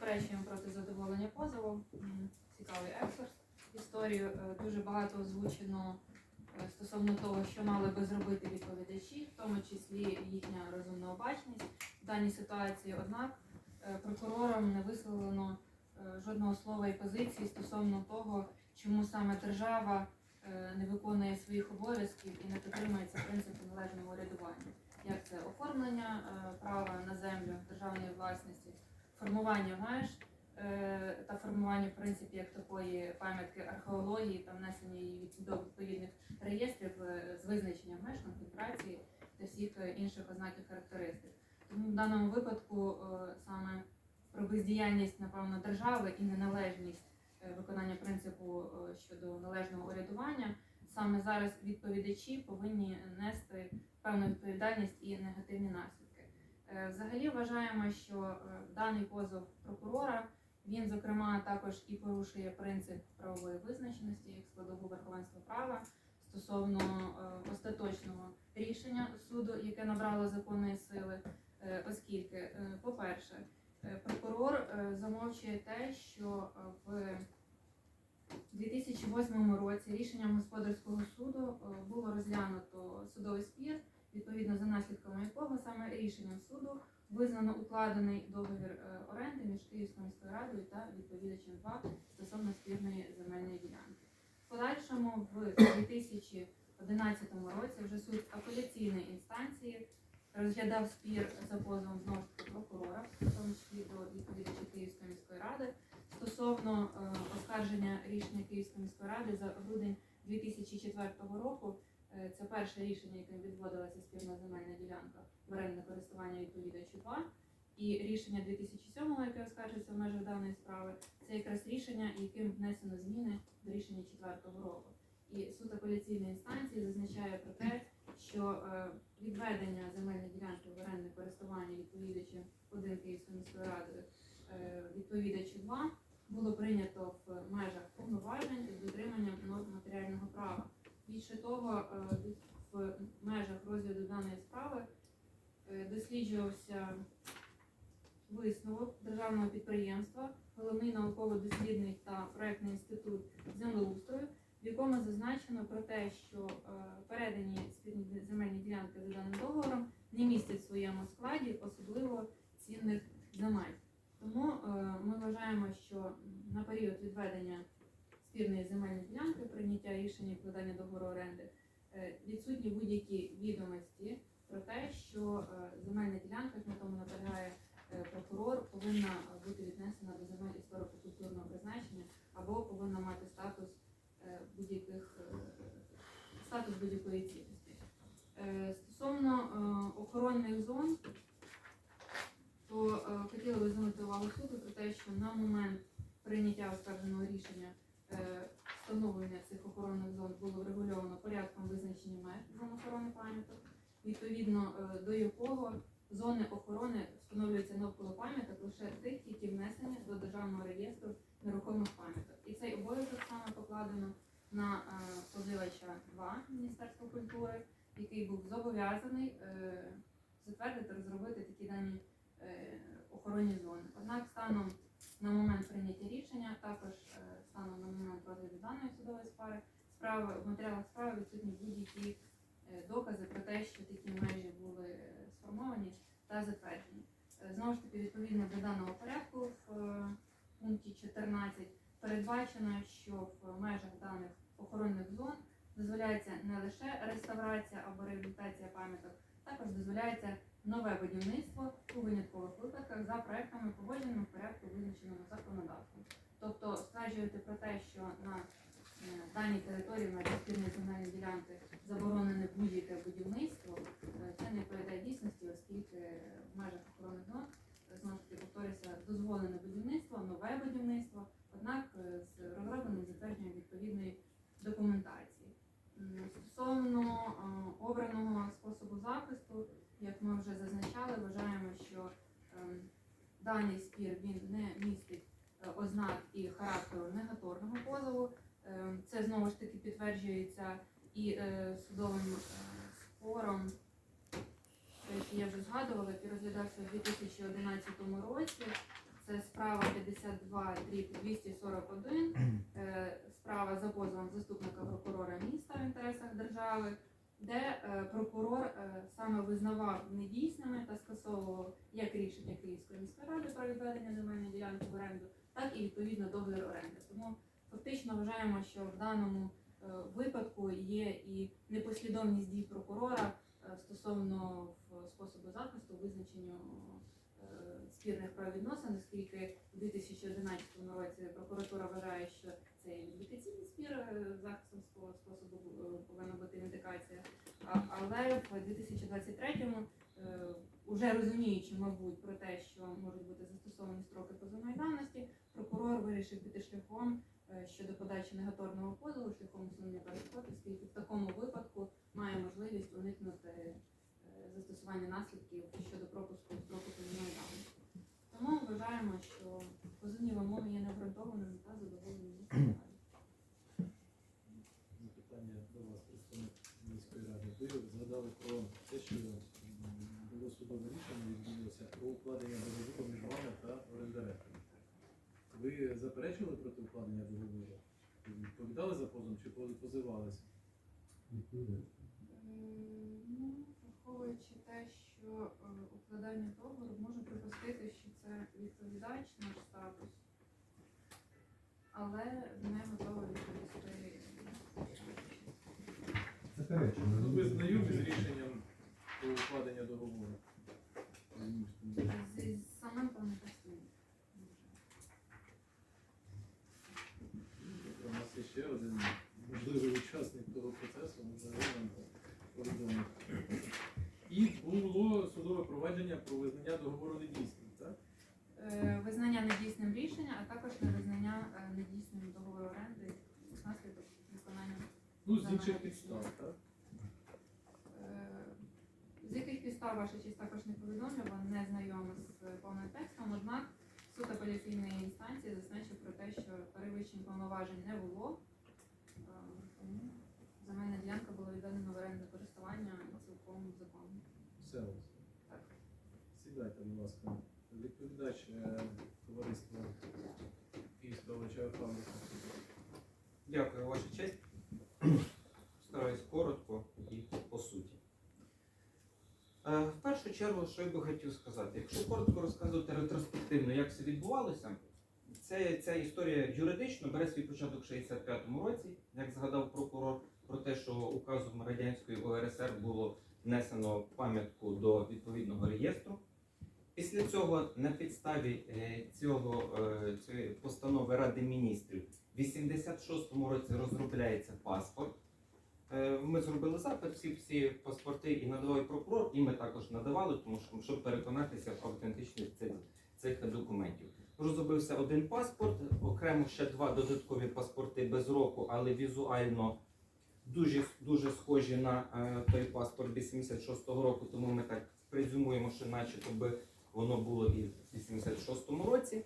заперечуємо проти задоволення позову. Цікавий екскурс в історію. Е, Дуже багато озвучено е, стосовно того, що мали би зробити відповідачі, в тому числі їхня розумна обачність в даній ситуації. Однак е, прокурором не висловлено жодного слова і позиції стосовно того, чому саме держава не виконує своїх обов'язків і не дотримується принципу належного урядування. Як це оформлення права на землю державної власності, формування меж е, та формування в принципі як такої пам'ятки археології та внесення її до відповідних реєстрів е, з визначенням меж, конфігурації та всіх е, інших ознак і характеристик. Тому в даному випадку саме про бездіяльність, напевно, держави і неналежність виконання принципу щодо належного урядування, саме зараз відповідачі повинні нести певну відповідальність і негативні наслідки. Е, Взагалі вважаємо, що е, даний позов прокурора він, зокрема, також і порушує принцип правової визначеності як складову верховенства права стосовно е, остаточного рішення суду, яке набрало законної сили, оскільки, по-перше, прокурор замовчує те, що в 2008 році рішенням господарського суду було розглянуто судовий спір, відповідно за наслідками якого саме рішенням суду визнано укладений договір е, оренди між Київською міською радою та відповідачем 2 стосовно спірної земельної ділянки. В подальшому в 2011 році вже суд апеляційної інстанції розглядав спір за позовом знову прокурора, в тому числі до відповідача Київської міської ради, стосовно е, оскарження рішення Київської міської ради за грудень 2004 року. Е, Це перше рішення, яким відводилася спірна земельна ділянка в орендне користування відповідачу 2. І рішення 2007, яке оскаржується в межах даної справи, це якраз рішення, яким внесено зміни до рішення 4 року. І суд апеляційної інстанції зазначає про те, що е, відведення земельної ділянки в орендне користування відповідачем 1 Київської міської ради е, відповідачу 2 було прийнято в межах повноважень з дотриманням норм матеріального права. Більше того, е, в межах розгляду даної справи досліджувався висновок державного підприємства, головний науково-дослідний та проектний інститут землеустрою, в якому зазначено про те, що е, передані земельні ділянки за даним договором не містять в своєму складі особливо цінних земель. Тому е, ми вважаємо, що на період відведення спірної земельної ділянки, прийняття рішення вкладання договору оренди, е, відсутні будь-які відомості про те, що земельна ділянка, на тому наполягає прокурор, повинна бути віднесена до земель історико-культурного призначення або повинна мати статус е, будь-яких е, статус будь-якої цінності. Е, Стосовно е, охоронних зон, то е, хотіла би звернути увагу суду про те, що на момент прийняття оскарженого рішення е, встановлення цих охоронних зон було врегульовано порядком визначення меж охорони пам'яток, відповідно е, до якого зони охорони встановлюються навколо пам'яток лише тих, які внесені до державного реєстру нерухомих пам'яток. І цей обов'язок саме покладено на е, позивача 2 Міністерства культури, який був зобов'язаний е, затвердити, розробити такі дані е, охоронні зони. Однак станом на момент прийняття рішення, також станом на момент розгляду даної судової справи, справи в матеріалах справи відсутні будь-які е, докази про те, що такі межі були е, сформовані затверджені. Е, Знову ж таки, відповідно до даного порядку в е, пункті 14 передбачено, що в межах даних охоронних зон дозволяється не лише реставрація або реабілітація пам'яток, також дозволяється нове будівництво у виняткових випадках за проектами погодженими в порядку визначеному законодавством. Тобто стверджувати про те, що на е, даній території на спільні земельні ділянки заборонене будь-яке будівництво, це не відповідає дійсності, оскільки в межах охорони зон е, знову ж таки повторюся, дозволене будівництво, нове будівництво, однак е, з розробленим затвердженням відповідної документації. Стосовно е, обраного способу захисту, як ми вже зазначали, вважаємо, що ем, даний спір він не містить ознак і характеру негаторного позову. Ем, Це знову ж таки підтверджується і судовим спором, про який я вже згадувала, який розглядався у 2011 році. Це справа 52 дріб 241, е, справа за позовом заступника прокурора міста в інтересах держави, де е, прокурор е, саме визнавав недійсними та скасовував як рішення Київської міської ради про відведення земельної ділянки в оренду, так і відповідно договір оренди. Тому фактично вважаємо, що в даному випадку є і непослідовність дій прокурора стосовно способу захисту визначенню е, спірних правовідносин, оскільки у 2011 році прокуратура вважає, що це є віндикаційний спір е, захистом способу е, повинна бути віндикація. А- Але в 2023-му, е, уже розуміючи, мабуть, про те, що можуть бути застосовані строки позовної давності, прокурор вирішив піти шляхом е, щодо подачі негаторного позову, шляхом усунення перешкод, оскільки в такому випадку має можливість уникнути е, застосування наслідків щодо пропуску строку позовної давності. Тому вважаємо, що позовні вимоги є необґрунтованими та радою. Запитання до вас, представник міської ради. Ви згадали про те, що було судове рішення, відбулося про укладення договору між вами та орендарем. Ви заперечили проти укладення договору? Відповідали за позов чи позивалися? Ну, враховуючи те, що е, укладання договору може припустити, що це відповідач наш статус, але не готова відповісти. Ну, ви знайомі з рішенням про укладення договору? Зі з самим паном постійно. У нас є ще один можливий учасник того процесу, можливо, нам повідомити. І було провадження про визнання договору недійсним, так? Е, Визнання недійсним рішення, а також невизнання е, недійсним договору оренди внаслідок виконання. Ну, з інших підстав, так? Е, З яких підстав ваша честь також не повідомлювала, не знайома з повним текстом, однак суд апеляційної інстанції зазначив про те, що перевищень повноважень не було, Е, тому земельна ділянка була відведена в орендне користування цілком законно. Все. Сідайте, будь ласка. Відповідач е, товариства Київська овочева фабрика. Дякую, Ваша честь. Стараюсь коротко і по суті. Е, В першу чергу, що я би хотів сказати, якщо коротко розказувати ретроспективно, як все відбувалося, це, ця історія юридично бере свій початок в 65-му році, як згадав прокурор, про те, що указом радянської УРСР було внесено пам'ятку до відповідного реєстру. Після цього на підставі е, цього е, цієї постанови Ради міністрів в 86-му році розробляється паспорт. Е, Ми зробили запит, всі всі паспорти і надавав прокурор, і ми також надавали, тому що щоб переконатися в автентичності цих, цих документів. Розробився один паспорт, окремо ще два додаткові паспорти без року, але візуально дуже, дуже схожі на той паспорт 86-го року, тому ми так презюмуємо, що начебто би воно було і в 86-му році.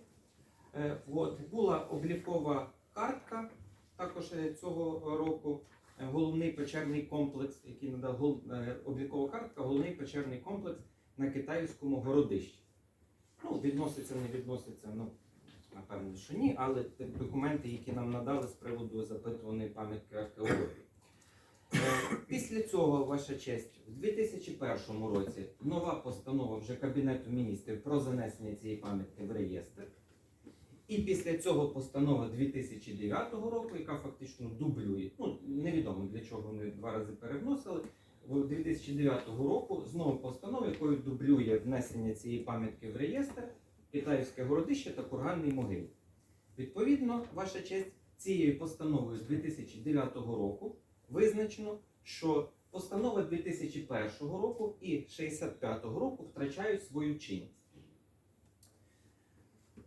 Е, От, була облікова картка також е, цього року. Е, Головний печерний комплекс, який надав облікова картка, головний печерний комплекс на китайському городищі. Ну, відноситься, не відноситься, ну, напевно, що ні, але документи, які нам надали з приводу запитуваної пам'ятки археології. Після цього, ваша честь, в 2001 році нова постанова вже Кабінету міністрів про занесення цієї пам'ятки в реєстр. І після цього постанова 2009 року, яка фактично дублює, ну невідомо для чого вони два рази перевносили. В 2009 року знову постанова, якою дублює внесення цієї пам'ятки в реєстр Китайське городище та курганний могил. Відповідно, ваша честь, цією постановою 2009 року визначено, що постанова 2001 року і 65 року втрачають свою чинність.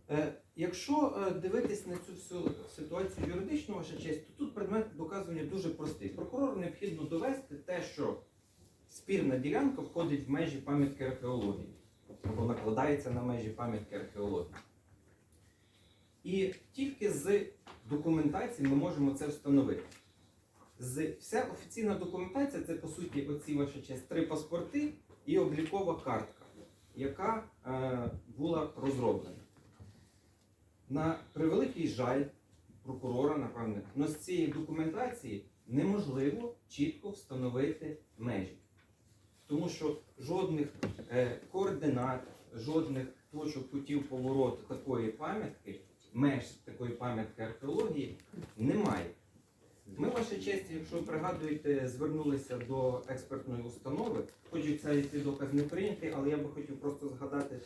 Е, Якщо е, дивитись на цю всю ситуацію юридично, ваша честь, то тут предмет доказування дуже простий. Прокурору необхідно довести те, що спірна ділянка входить в межі пам'ятки археології або накладається на межі пам'ятки археології. І тільки з документації ми можемо це встановити. З, вся офіційна документація це по суті оці ваша честь три паспорти і облікова картка, яка е, була розроблена. на превеликий жаль прокурора, напевне, але з цієї документації неможливо чітко встановити межі. Тому що жодних е, координат, жодних точок путів повороту такої пам'ятки, меж такої пам'ятки археології немає. Ми, ваша честь, якщо пригадуєте, звернулися до експертної установи, хоч цей доказ не прийнятий, але я би хотів просто згадати,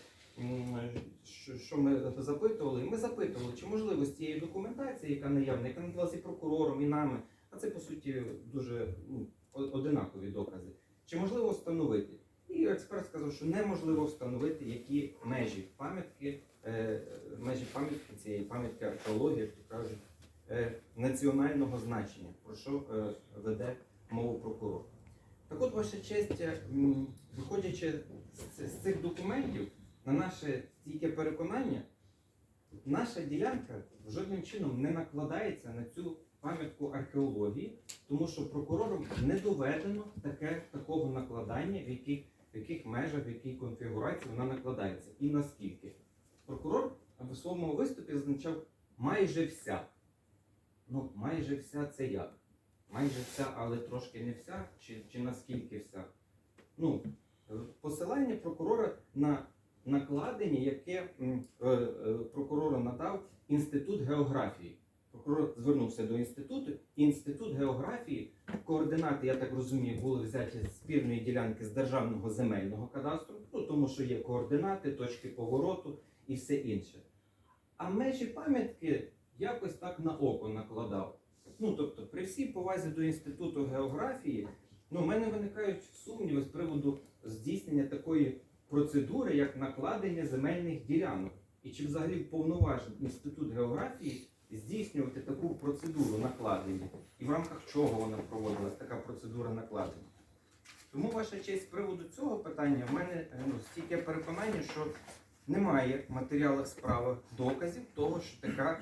що, ми запитували. Ми запитували, чи можливо з цієї документації, яка наявна, яка надалася і прокурором, і нами, а це по суті дуже ну, одинакові докази. Чи можливо встановити? І експерт сказав, що неможливо встановити, які межі пам'ятки, е, межі пам'ятки цієї пам'ятки археології, як то кажуть, національного значення, про що е, веде мову прокурор. Так от, ваша честь, е, виходячи з цих документів, на наше стійке переконання, наша ділянка жодним чином не накладається на цю пам'ятку археології, тому що прокурором не доведено таке, такого накладання, в яких, в яких межах, в якій конфігурації вона накладається і наскільки. Прокурор в своєму виступі зазначав майже вся. Ну, майже вся це як? Майже вся, але трошки не вся, чи, чи наскільки вся? Ну, посилання прокурора на накладення, яке е, е, прокурору надав Інститут географії. Прокурор звернувся до інституту, і інститут географії, координати, я так розумію, були взяті з спірної ділянки з державного земельного кадастру, ну тому що є координати, точки повороту і все інше. А межі пам'ятки якось так на око накладав. Ну тобто, при всій повазі до інституту географії, ну, в мене виникають сумніви з приводу здійснення такої процедури, як накладення земельних ділянок. І чи взагалі повноважен інститут географії здійснювати таку процедуру накладення? І в рамках чого вона проводилась, така процедура накладення? Тому, ваша честь, з приводу цього питання в мене е, ну, стільки переконання, що немає в матеріалах справи доказів того, що така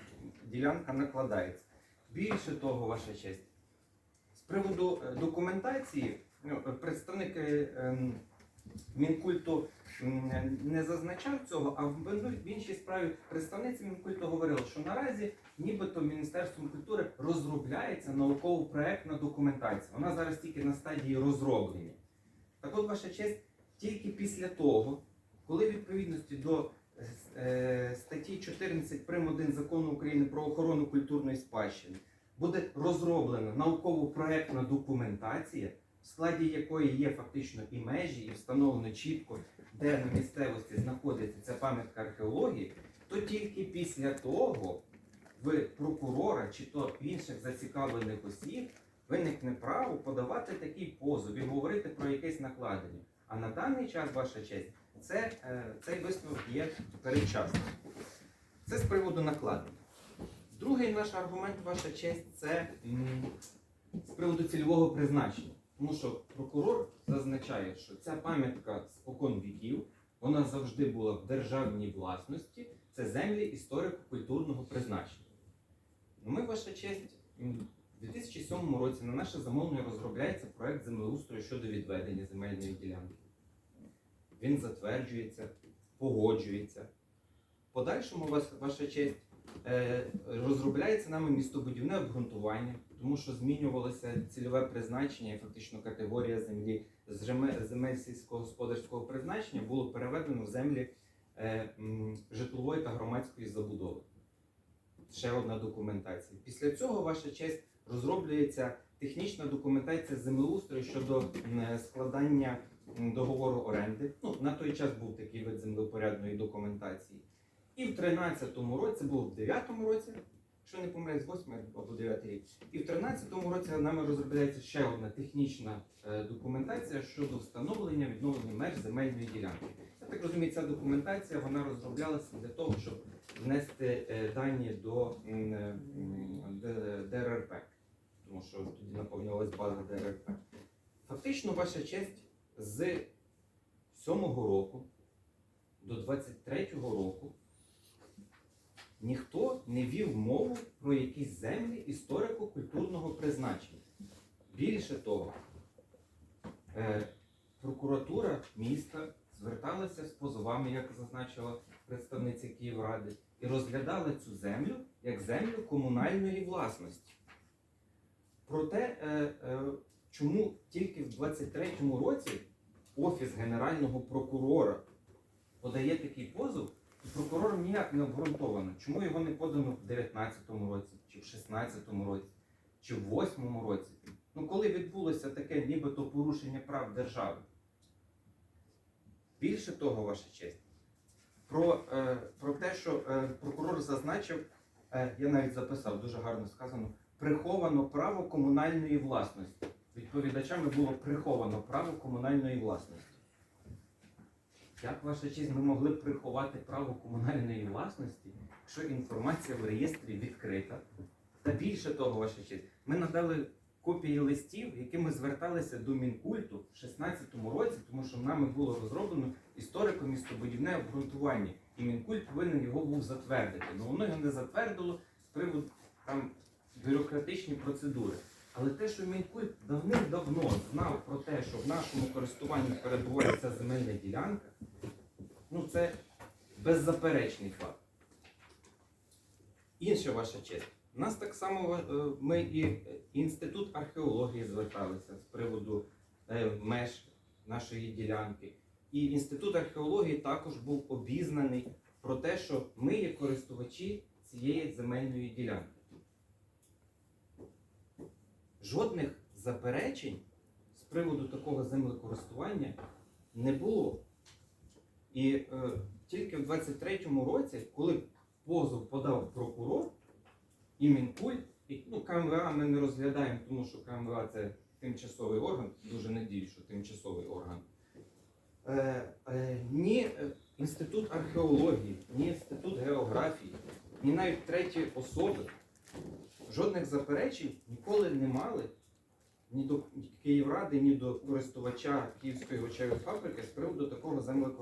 ділянка накладається. Більше того, ваша честь, з приводу е, документації, ну, е, представник е, ем, Мінкульту не зазначав цього, а в в іншій справі представниці Мінкульту говорили, що наразі нібито Міністерством культури розробляється науково-проектна документація. Вона зараз тільки на стадії розроблення. Так от, ваша честь, тільки після того, коли відповідності до статті 14 прим. 1 закону України про охорону культурної спадщини буде розроблена науково-проектна документація, в складі якої є фактично і межі, і встановлено чітко, де на місцевості знаходиться ця пам'ятка археології, то тільки після того в прокурора чи то інших зацікавлених осіб виникне право подавати такий позов і говорити про якесь накладення. А на даний час, ваша честь, це, е, цей висновок є передчасним. Це з приводу накладення. Другий наш аргумент, ваша честь, це з приводу цільового призначення. Тому що прокурор зазначає, що ця пам'ятка спокон віків, вона завжди була в державній власності, це землі історико-культурного призначення. Ну, Ми, ваша честь, у 2007 році на наше замовлення розробляється проект землеустрою щодо відведення земельної ділянки. Він затверджується, погоджується. В подальшому ваша честь е, розробляється нами містобудівне обґрунтування, тому що змінювалося цільове призначення і фактично категорія землі з земель сільськогосподарського призначення було переведено в землі е, житлової та громадської забудови. Ще одна документація. Після цього, ваша честь, розроблюється технічна документація землеустрою щодо складання м, договору оренди. Ну, на той час був такий вид землепорядної документації. І в 13-му році, було в 9-му році, якщо не помиляюсь, 8 або 9 рік. І в 13-му році нами розробляється ще одна технічна е, документація щодо встановлення відновлення меж земельної ділянки. Я так розумію, ця документація вона розроблялася для того, щоб внести е, дані до е, м, Д- ДРРП, тому що тоді наповнювалась база ДРРП. Фактично, ваша честь з 7-го року до 23-го року ніхто не вів мову про якісь землі історико-культурного призначення. Більше того, е, прокуратура міста зверталася з позовами, як зазначила представниця Київради, і розглядали цю землю як землю комунальної власності. Проте, е, е, чому тільки в 23-му році Офіс Генерального прокурора подає такий позов, і прокурором ніяк не обґрунтовано, чому його не подано в 19-му році, чи в 16-му році, чи в 8-му році. Ну, коли відбулося таке нібито порушення прав держави. Більше того, ваша честь, про, е, про те, що е, прокурор зазначив, е, я навіть записав, дуже гарно сказано, приховано право комунальної власності. Відповідачами було приховано право комунальної власності. Як ваша честь, ми могли б приховати право комунальної власності, якщо інформація в реєстрі відкрита? Та більше того, ваша честь, ми надали копії листів, якими зверталися до Мінкульту в 16-му році, тому що нами було розроблено історико-містобудівне обґрунтування, і Мінкульт повинен його був затвердити. Ну воно його не затвердило з приводу там бюрократичні процедури. Але те, що Мінкульт давним-давно знав про те, що в нашому користуванні перебуває ця земельна ділянка, ну це беззаперечний факт. Інша ваша честь. У нас так само е, ми і інститут археології зверталися з приводу е, меж нашої ділянки. І інститут археології також був обізнаний про те, що ми є користувачі цієї земельної ділянки. Жодних заперечень з приводу такого землекористування не було. І е, тільки в 23-му році, коли позов подав прокурор і Мінкульт, і ну, КМВА ми не розглядаємо, тому що КМВА це тимчасовий орган, дуже надіюсь, що тимчасовий орган. Е, е, ні е, інститут археології, ні інститут географії, ні навіть треті особи жодних заперечень ніколи не мали ні до Київради, ні до користувача Київської гочевої фабрики з приводу такого землекористування.